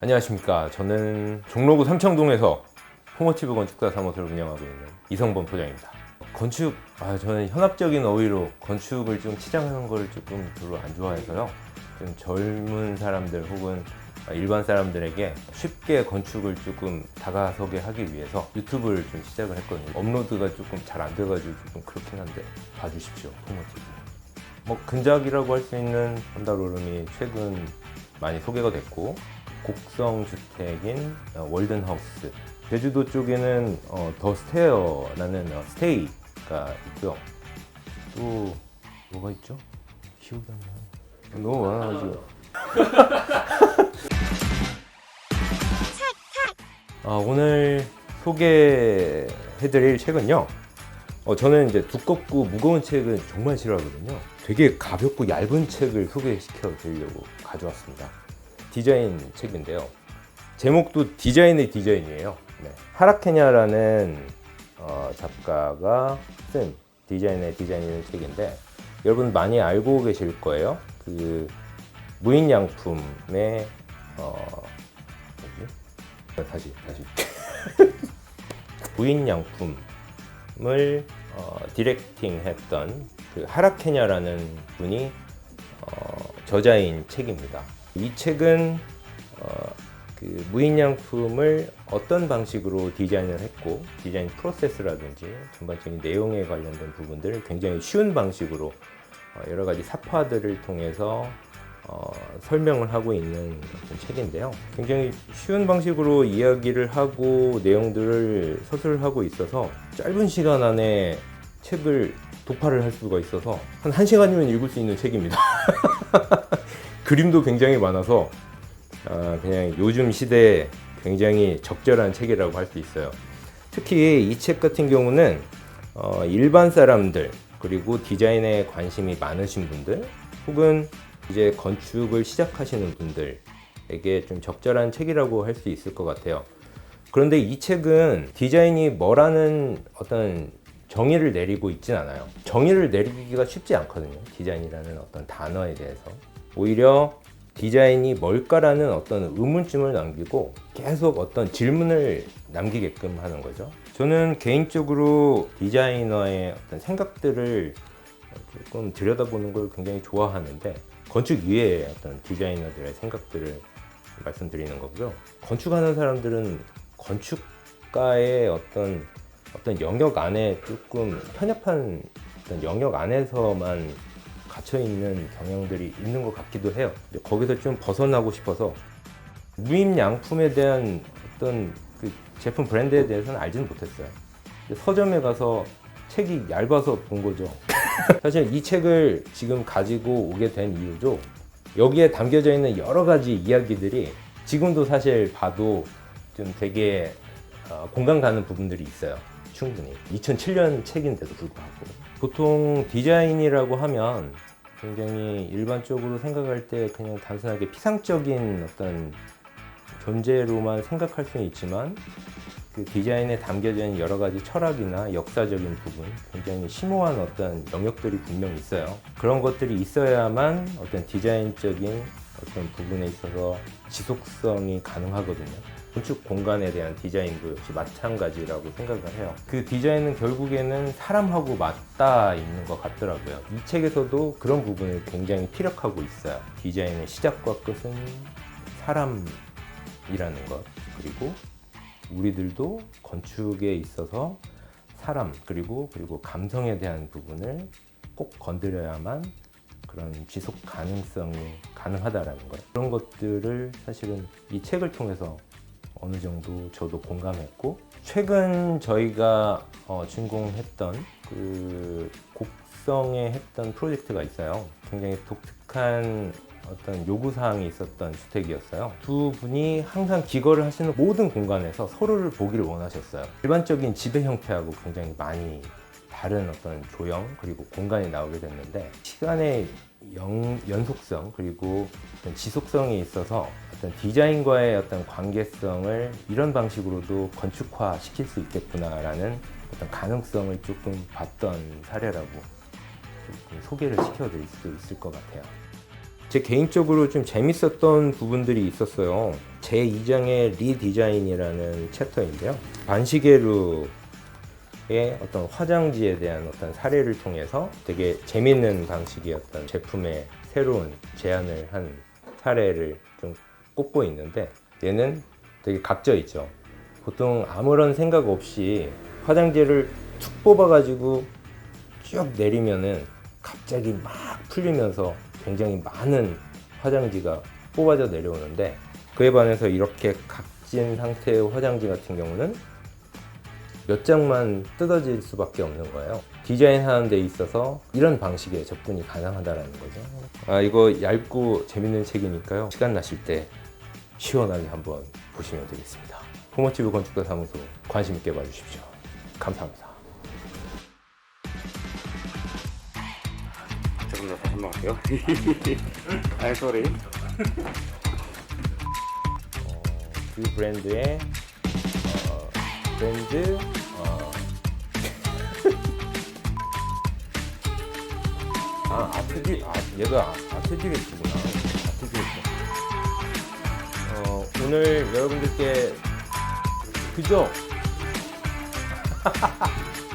안녕하십니까. 저는 종로구 삼청동에서 포모티브 건축사 사무소를 운영하고 있는 이성범 소장입니다. 건축, 아, 저는 현합적인 어휘로 건축을 좀 치장하는 걸 조금 별로 안 좋아해서요. 좀 젊은 사람들 혹은 일반 사람들에게 쉽게 건축을 조금 다가서게 하기 위해서 유튜브를 좀 시작을 했거든요. 업로드가 조금 잘 안 돼가지고 조금 그렇긴 한데 봐주십시오. 포모티브. 뭐 근작이라고 할 수 있는 한달 오름이 최근 많이 소개가 됐고 곡성 주택인 어, 월든하우스 제주도 쪽에는 어, 더 스테어라는 어, 스테이가 있고요 또 뭐가 있죠? 기억이 안 나요 너무 많아가지고 아, 오늘 소개해드릴 책은요 어, 저는 이제 두껍고 무거운 책은 정말 싫어하거든요. 되게 가볍고 얇은 책을 소개시켜 드리려고 가져왔습니다. 디자인 책인데요. 제목도 디자인의 디자인이에요. 네. 하라케냐라는 어, 작가가 쓴 디자인의 디자인이라는 책인데 여러분 많이 알고 계실 거예요. 그 무인양품의 어, 뭐지? 다시 다시 무인양품을 어, 디렉팅했던 그 하라케냐라는 분이 어, 저자인 책입니다. 이 책은 어, 그 무인양품을 어떤 방식으로 디자인을 했고 디자인 프로세스라든지 전반적인 내용에 관련된 부분들을 굉장히 쉬운 방식으로 어, 여러 가지 사파들을 통해서 어, 설명을 하고 있는 책인데요. 굉장히 쉬운 방식으로 이야기를 하고 내용들을 서술하고 있어서 짧은 시간 안에 책을 도파를 할 수가 있어서 한 1시간이면 읽을 수 있는 책입니다. 그림도 굉장히 많아서 아, 그냥 요즘 시대에 굉장히 적절한 책이라고 할 수 있어요. 특히 이 책 같은 경우는 어, 일반 사람들 그리고 디자인에 관심이 많으신 분들 혹은 이제 건축을 시작하시는 분들에게 좀 적절한 책이라고 할 수 있을 것 같아요. 그런데 이 책은 디자인이 뭐라는 어떤 정의를 내리고 있진 않아요. 정의를 내리기가 쉽지 않거든요. 디자인이라는 어떤 단어에 대해서. 오히려 디자인이 뭘까라는 어떤 의문점을 남기고 계속 어떤 질문을 남기게끔 하는 거죠. 저는 개인적으로 디자이너의 어떤 생각들을 조금 들여다보는 걸 굉장히 좋아하는데 건축 위에 어떤 디자이너들의 생각들을 말씀드리는 거고요. 건축하는 사람들은 건축가의 어떤 어떤 영역 안에 조금 편협한 어떤 영역 안에서만 갇혀 있는 경향들이 있는 것 같기도 해요. 거기서 좀 벗어나고 싶어서 무임양품에 대한 어떤 그 제품 브랜드에 대해서는 알지는 못했어요. 서점에 가서 책이 얇아서 본 거죠. 사실 이 책을 지금 가지고 오게 된 이유도 여기에 담겨져 있는 여러 가지 이야기들이 지금도 사실 봐도 좀 되게 어, 공감 가는 부분들이 있어요. 충분히. 2007년 책인데도 불구하고. 보통 디자인이라고 하면 굉장히 일반적으로 생각할 때 그냥 단순하게 피상적인 어떤 존재로만 생각할 수는 있지만 그 디자인에 담겨져 있는 여러 가지 철학이나 역사적인 부분, 굉장히 심오한 어떤 영역들이 분명 있어요. 그런 것들이 있어야만 어떤 디자인적인 어떤 부분에 있어서 지속성이 가능하거든요. 건축 공간에 대한 디자인도 역시 마찬가지라고 생각을 해요. 그 디자인은 결국에는 사람하고 맞닿아 있는 것 같더라고요. 이 책에서도 그런 부분을 굉장히 피력하고 있어요. 디자인의 시작과 끝은 사람이라는 것, 그리고 우리들도 건축에 있어서 사람 그리고 그리고 감성에 대한 부분을 꼭 건드려야만 그런 지속 가능성이 가능하다라는 거예요. 그런 것들을 사실은 이 책을 통해서 어느 정도 저도 공감했고 최근 저희가 어, 준공했던 그 곡성에 했던 프로젝트가 있어요. 굉장히 독특한 어떤 요구 사항이 있었던 주택이었어요. 두 분이 항상 기거를 하시는 모든 공간에서 서로를 보기를 원하셨어요. 일반적인 지배 형태하고 굉장히 많이 다른 어떤 조형 그리고 공간이 나오게 됐는데 시간의 영, 연속성 그리고 어떤 지속성에 있어서 어떤 디자인과의 어떤 관계성을 이런 방식으로도 건축화 시킬 수 있겠구나라는 어떤 가능성을 조금 봤던 사례라고 조금 소개를 시켜드릴 수 있을 것 같아요. 제 개인적으로 좀 재밌었던 부분들이 있었어요. 제 2장의 리디자인이라는 챕터인데요. 반시계루 의 어떤 화장지에 대한 어떤 사례를 통해서 되게 재밌는 방식이었던 제품의 새로운 제안을 한 사례를 좀 꼽고 있는데 얘는 되게 각져 있죠. 보통 아무런 생각 없이 화장지를 툭 뽑아가지고 쭉 내리면은 갑자기 막 풀리면서 굉장히 많은 화장지가 뽑아져 내려오는데 그에 반해서 이렇게 각진 상태의 화장지 같은 경우는 몇 장만 뜯어질 수밖에 없는 거예요. 디자인하는 데 있어서 이런 방식의 접근이 가능하다라는 거죠. 아 이거 얇고 재밌는 책이니까요. 시간 나실 때 시원하게 한번 보시면 되겠습니다. 호모티브 건축가 사무소 관심 있게 봐주십시오. 감사합니다. 조금 더 다시 한번 할게요. I'm sorry. 그 브랜드의 어, 브랜드 아 아트디 아 얘가 아트디렉트구나. 아트디렉트. 어, 오늘 여러분들께 그죠